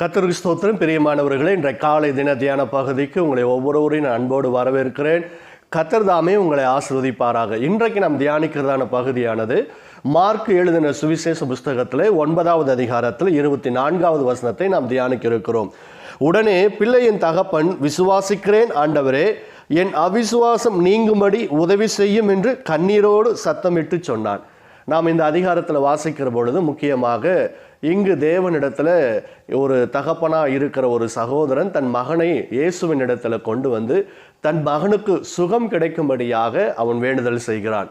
கத்தருக்கு ஸ்தோத்திரம். பிரியமானவர்களே இன்றைய காலை தின தியான பகுதிக்கு உங்களை ஒவ்வொருவரையும் நான் அன்போடு வரவேற்கிறேன். கத்தர் தாமே உங்களை ஆசிர்வதிப்பாராக. இன்றைக்கு நாம் தியானிக்கிறதான பகுதியானது மார்க் எழுதின சுவிசேஷ புஸ்தகத்தில் ஒன்பதாவது அதிகாரத்தில் இருபத்தி நான்காவது வசனத்தை நாம் தியானிக்க இருக்கிறோம் உடனே பிள்ளையின் தகப்பன் விசுவாசிக்கிறேன் ஆண்டவரே என் அவிசுவாசம் நீங்கும்படி உதவி செய்யும் என்று கண்ணீரோடு சத்தமிட்டு சொன்னான். நாம் இந்த அதிகாரத்தில் வாசிக்கிற பொழுது முக்கியமாக இங்கு தேவனிடத்தில் ஒரு தகப்பனாக இருக்கிற ஒரு சகோதரன் தன் மகனை இயேசுவின் இடத்துல கொண்டு வந்து தன் மகனுக்கு சுகம் கிடைக்கும்படியாக அவன் வேண்டுதல் செய்கிறான்.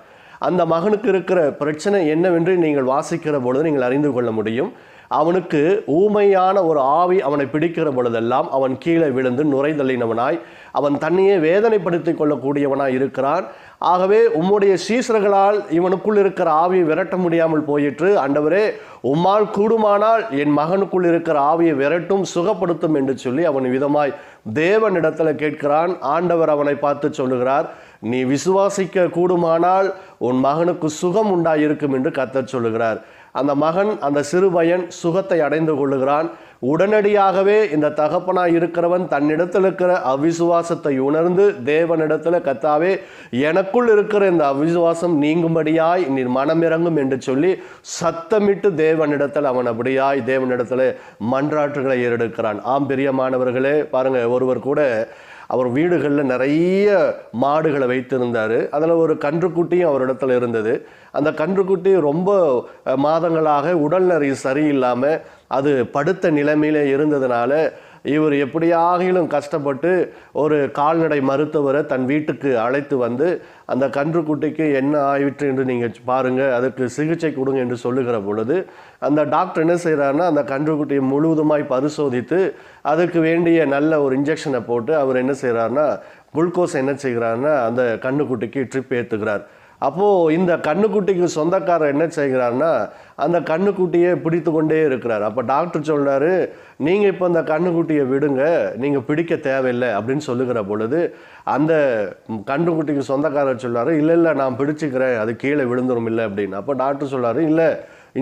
அந்த மகனுக்கு இருக்கிற பிரச்சனை என்னவென்று நீங்கள் வாசிக்கிற பொழுது நீங்கள் அறிந்து கொள்ள முடியும். அவனுக்கு ஊமையான ஒரு ஆவி அவனை பிடிக்கிற பொழுதெல்லாம் அவன் கீழே விழுந்து நுரைதள்ளினவனாய் அவன் தன்னையே வேதனைப்படுத்திக் கொள்ளக்கூடியவனாய் இருக்கிறான். ஆகவே உம்முடைய சீசர்களால் இவனுக்குள் இருக்கிற ஆவியை விரட்ட முடியாமல் போயிற்று. அண்டவரே உம்மால் கூடுமானால் என் மகனுக்குள் இருக்கிற ஆவியை விரட்டும் சுகப்படுத்தும் என்று சொல்லி அவன் விதமாய் தேவனிடத்தில் கேட்கிறான். ஆண்டவர் அவனை பார்த்து சொல்லுகிறார். நீ விசுவாசிக்க கூடுமானால் உன் மகனுக்கு சுகம் உண்டாயிருக்கும் என்று கத்தர் சொல்லுகிறார். அந்த மகன் அந்த சிறுபையன் சுகத்தை அடைந்து கொள்ளுகிறான். உடனடியாகவே இந்த தகப்பனாய் இருக்கிறவன் தன்னிடத்தில் இருக்கிற அவிசுவாசத்தை உணர்ந்து தேவனிடத்தில் கத்தாவே எனக்குள் இருக்கிற இந்த அவிசுவாசம் நீங்கும்படியாய் நீ மனமிறங்கும் என்று சொல்லி சத்தமிட்டு தேவனிடத்தில் அவன் அப்படியாய் தேவனிடத்தில் மன்றாட்டுகளை ஏறெடுக்கிறான். ஆம் பிரியமானவர்களே பாருங்கள் ஒருவர் கூட அவர் வீடுகளில் நிறைய மாடுகளை வைத்திருந்தார். அதில் ஒரு கன்றுக்குட்டியும் அவரிடத்துல இருந்தது. அந்த கன்றுக்குட்டி ரொம்ப மாதங்களாக உடல்நிறை சரியில்லாமல் அது படுத்த நிலைமையில் இருந்ததுனால இவர் எப்படியாகிலும் கஷ்டப்பட்டு ஒரு கால்நடை மருத்துவரை தன் வீட்டுக்கு அழைத்து வந்து அந்த கன்றுக்குட்டிக்கு என்ன ஆயிற்று என்று நீங்கள் பாருங்கள் அதுக்கு சிகிச்சை கொடுங்க என்று சொல்லுகிற பொழுது அந்த டாக்டர் என்ன செய்கிறாருன்னா அந்த கன்றுக்குட்டியை முழுவதுமாய் பரிசோதித்து அதுக்கு வேண்டிய நல்ல ஒரு இன்ஜெக்ஷனை போட்டு அவர் என்ன செய்கிறாருன்னா குளுக்கோஸ் என்ன செய்கிறாருன்னா அந்த கன்றுக்குட்டிக்கு ட்ரிப் ஏற்றுக்கிறார் அப்போது இந்த கண்ணுக்குட்டிக்கு சொந்தக்காரர் என்ன செய்கிறாருன்னா அந்த கண்ணுக்குட்டியை பிடித்து கொண்டே இருக்கிறார். அப்போ டாக்டர் சொல்றாரு நீங்கள் இப்போ அந்த கண்ணுக்குட்டியை விடுங்க நீங்கள் பிடிக்க தேவையில்லை அப்படின்னு சொல்லுகிற பொழுது அந்த கண்ணுக்குட்டிக்கு சொந்தக்காரர் சொல்றாரு இல்லை இல்லை நான் பிடிச்சிக்கிறேன் அது கீழே விழுந்துரும் இல்லை அப்படின்னு. அப்போ டாக்டர் சொல்றாரு இல்லை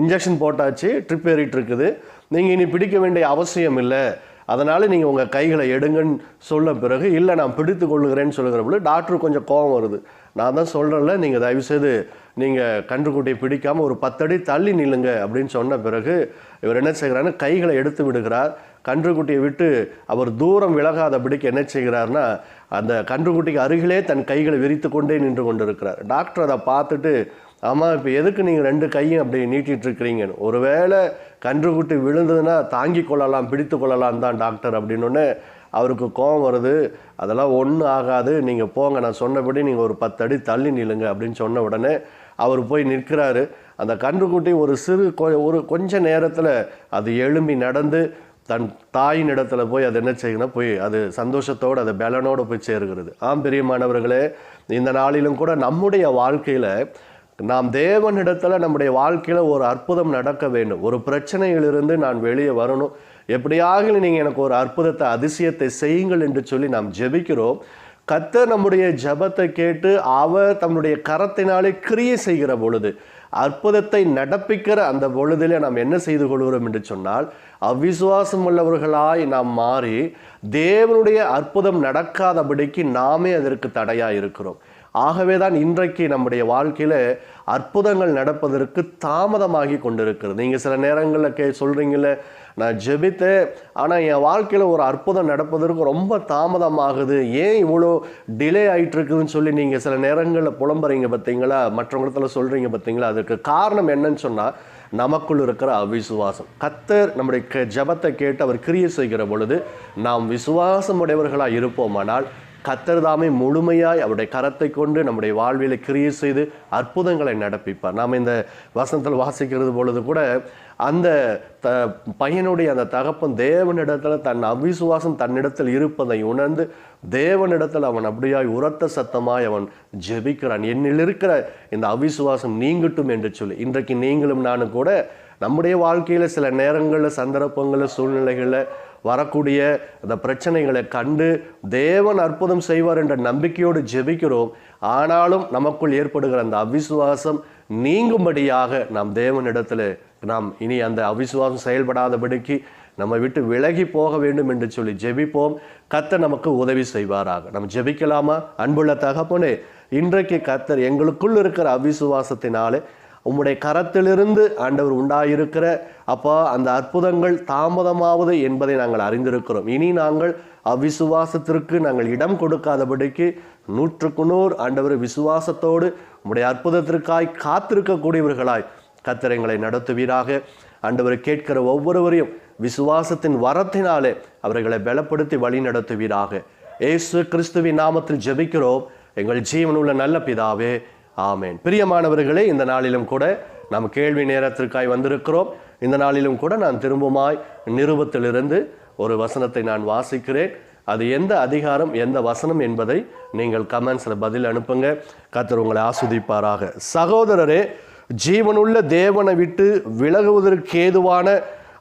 இன்ஜெக்ஷன் போட்டாச்சு ட்ரிப் ஏறிட்டு இருக்குது நீங்கள் இனி பிடிக்க வேண்டிய அவசியம் இல்லை அதனால் நீங்கள் உங்கள் கைகளை எடுங்கன்னு சொல்ல பிறகு இல்லை நான் பிடித்து கொள்ளுகிறேன்னு சொல்லுகிற பொழுது டாக்டர் கொஞ்சம் கோபம் வருது. நான் தான் சொல்கிறேன்ல நீங்கள் தயவுசெய்து நீங்கள் கன்றுக்குட்டியை பிடிக்காமல் ஒரு பத்தடி தள்ளி நில்லுங்க அப்படின்னு சொன்ன பிறகு இவர் என்ன செய்கிறாருன்னா கைகளை எடுத்து விடுகிறார். கன்றுக்குட்டியை விட்டு அவர் தூரம் விலகாதபடிக்கு என்ன செய்கிறார்னா அந்த கன்றுக்குட்டிக்கு அருகிலே தன் கைகளை விரித்து கொண்டே நின்று கொண்டிருக்கிறார். டாக்டர் அதை பார்த்துட்டு ஆமாம் இப்போ எதுக்கு நீங்கள் ரெண்டு கையும் அப்படி நீட்டிட்டு இருக்கிறீங்கன்னு ஒருவேளை கன்றுக்குட்டி விழுந்ததுன்னா தாங்கி கொள்ளலாம் பிடித்து கொள்ளலாம் தான் டாக்டர் அப்படின்னொன்னே அவருக்கு கோபம் வருது. அதெல்லாம் ஒன்றும் ஆகாது. நீங்கள் போங்க நான் சொன்னபடி நீங்கள் ஒரு பத்தடி தள்ளி நில்லுங்க அப்படின்னு சொன்ன உடனே அவர் போய் நிற்கிறாரு. அந்த கன்றுக்குட்டி ஒரு சிறு கொ- ஒரு கொஞ்ச நேரத்தில் அது எழும்பி நடந்து தன் தாயின் இடத்துல போய் அது என்ன செய்யணும் போய் அது சந்தோஷத்தோடு அது பலனோடு போய் சேருகிறது. ஆம் பிரியமானவர்களே இந்த நாளிலும் கூட நம்முடைய வாழ்க்கையில் நாம் தேவனிடத்தில் நம்முடைய வாழ்க்கையில் ஒரு அற்புதம் நடக்க வேண்டும். ஒரு பிரச்சனையிலிருந்து நான் வெளியே வரணும். எப்படியாக நீங்கள் எனக்கு ஒரு அற்புதத்தை அதிசயத்தை செய்யுங்கள் என்று சொல்லி நாம் ஜெபிக்கிறோம். கர்த்தர் நம்முடைய ஜெபத்தை கேட்டு அவர் தம்முடைய கரத்தினாலே கிரியை செய்கிற பொழுது அற்புதத்தை நடப்பிக்கிற அந்த பொழுதிலே நாம் என்ன செய்து கொள்கிறோம் என்று சொன்னால் அவிசுவாசம் உள்ளவர்களாய் நாம் மாறி தேவனுடைய அற்புதம் நடக்காதபடிக்கு நாமே அதற்கு தடையாக இருக்கிறோம். ஆகவே தான் இன்றைக்கு நம்முடைய வாழ்க்கையில் அற்புதங்கள் நடப்பதற்கு தாமதமாகி கொண்டிருக்கிறது. நீங்கள் சில நேரங்களில் கே சொல்கிறீங்களே நான் ஜெபித்தேன் ஆனால் என் வாழ்க்கையில் ஒரு அற்புதம் நடப்பதற்கு ரொம்ப தாமதமாகுது. ஏன் இவ்வளோ டிலே ஆகிட்டுருக்குதுன்னு சொல்லி நீங்கள் சில நேரங்களில் புலம்புறீங்க பார்த்தீங்களா மற்றவங்களத்தில் சொல்கிறீங்க பார்த்தீங்களா அதுக்கு காரணம் என்னன்னு சொன்னால் நமக்குள் இருக்கிற அவிசுவாசம். கத்தர் நம்முடைய க- ஜெபத்தை கேட்டு அவர் கிரியை செய்கிற பொழுது நாம் விசுவாசம் உடையவர்களாக இருப்போமானால் கத்தர் தாமே முழுமையாய் அவருடைய கரத்தை கொண்டு நம்முடைய வாழ்வியலை கிரியை செய்து அற்புதங்களை நடப்பிப்பார். நாம் இந்த வசனத்தில் வாசிக்கிறது பொழுது கூட அந்த த பையனுடைய அந்த தகப்பன் தேவனிடத்தில் தன் அவிசுவாசம் தன்னிடத்தில் இருப்பதை உணர்ந்து தேவனிடத்தில் அவன் அப்படியாய் உரத்த சத்தமாய் அவன் ஜெபிக்கிறான். என்னில் இருக்கிற இந்த அவிசுவாசம் நீங்கட்டும் என்று சொல்லி. இன்றைக்கு நீங்களும் நானும் கூட நம்முடைய வாழ்க்கையில் சில நேரங்களில் சந்தர்ப்பங்களில் சூழ்நிலைகளில் வரக்கூடிய அந்த பிரச்சனைகளை கண்டு தேவன் அற்புதம் செய்வார் என்ற நம்பிக்கையோடு ஜெபிக்கிறோம். ஆனாலும் நமக்குள் ஏற்படுகிற அந்த அவிசுவாசம் நீங்கும்படியாக நாம் தேவனிடத்தில் நாம் இனி அந்த அவிசுவாசம் செயல்படாதபடிக்கு நம்ம விட்டு விலகி போக வேண்டும் என்று சொல்லி ஜெபிப்போம். கத்தர் நமக்கு உதவி செய்வாராக. நம்ம ஜெபிக்கலாமா? அன்புள்ள தகப்பனே இன்றைக்கு கத்தர் எங்களுக்குள் இருக்கிற அவிசுவாசத்தினாலே உம்முடைய கரத்திலிருந்து ஆண்டவர் உண்டாயிருக்கிற அப்போ அந்த அற்புதங்கள் தாமதமாவது என்பதை நாங்கள் அறிந்திருக்கிறோம். இனி நாங்கள் அவ்விசுவாசத்திற்கு நாங்கள் இடம் கொடுக்காதபடிக்கு நூற்றுக்கு நூறு ஆண்டவர் விசுவாசத்தோடு உம்முடைய அற்புதத்திற்காய் காத்திருக்கக்கூடியவர்களாய் கத்திரங்களை நடத்துவீராக. ஆண்டவர் கேட்கிற ஒவ்வொருவரையும் விசுவாசத்தின் வரத்தினாலே அவர்களை பலப்படுத்தி வழி நடத்துவீராக. ஏசு கிறிஸ்துவின் நாமத்தில் ஜெபிக்கிறோம். எங்கள் ஜீவனுள்ள நல்ல பிதாவே ஆமேன். பிரியமானவர்களே இந்த நாளிலும் கூட நாம் கேள்வி நேரத்திற்காய் வந்திருக்கிறோம். இந்த நாளிலும் கூட நான் திரும்புமாய் நிருபத்திலிருந்து ஒரு வசனத்தை நான் வாசிக்கிறேன். அது எந்த அதிகாரம் எந்த வசனம் என்பதை நீங்கள் கமெண்ட்ஸில் பதில் அனுப்புங்க. கத்தர் உங்களை ஆஸ்வதிப்பாராக. சகோதரரே ஜீவனுள்ள தேவனை விட்டு விலகுவதற்கு ஏதுவான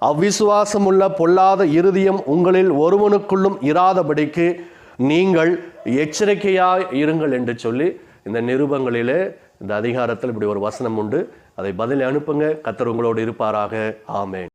அவ்விசுவாசமுள்ள பொல்லாத இருதயம் உங்களில் ஒருவனுக்குள்ளும் இராதபடிக்கு நீங்கள் எச்சரிக்கையாய் இருங்கள் என்று சொல்லி இந்த நிருபங்களிலே இந்த அதிகாரத்தில் இப்படி ஒரு வசனம் உண்டு. அதை பதில் அனுப்புங்க. கத்தர் உங்களோடு இருப்பாராக. ஆமேன்.